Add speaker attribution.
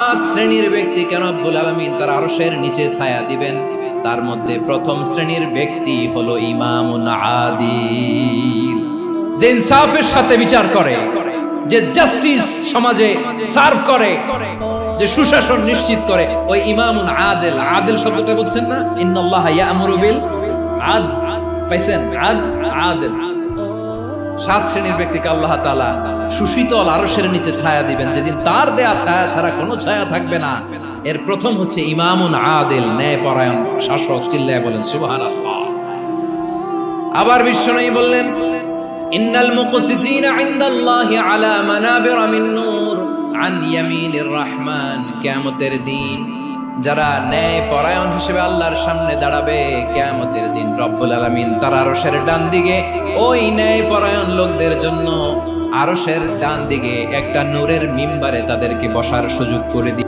Speaker 1: পাঁচ শ্রেণির ব্যক্তি কেন আব্বুল আলমিন তার আরশের নিচে ছায়া দিবেন? তার মধ্যে প্রথম শ্রেণির ব্যক্তি হলো আদিল যে ইনসাফের সাথে বিচার করে, যে জাস্টিস সমাজে সার্ভ করে, যে সুশাসন নিশ্চিত করে, ওই ইমামুন আদেল। আদেল শব্দটা বুঝছেন না? ইন্নাল্লাহ আদ। পাইছেন? আদ? আদেল। সাত শ্রেণির ব্যক্তিকে আল্লাহ তালা সুশীতল আরসের নিচে ছায়া দিবেন। যেদিন তার দেয়া ছায়া ছাড়া কোনো ছায়া থাকবে না। এর প্রথম হচ্ছে ইমামুন আদিল ন্যায় পরায়ণ শাসক, চিল্লায় বলেন সুবাহান আবার বিশ্বনয়ী বললেন, ইন্নাল মুকসিতিনা ইনদাল্লাহি আলা মানাবির মিন নূর আন ইয়ামিনির রহমান। কিয়ামতের দিন যারা ন্যায় পরায়ণ হিসেবে আল্লাহর সামনে দাঁড়াবে, কেয়ামতের দিন রব্বুল আলমিন তার আরসের ডান দিকে ওই ন্যায় পরায়ণ লোকদের জন্য আরসের ডান দিকে একটা নূরের মিম্বারে তাদেরকে বসার সুযোগ করে দি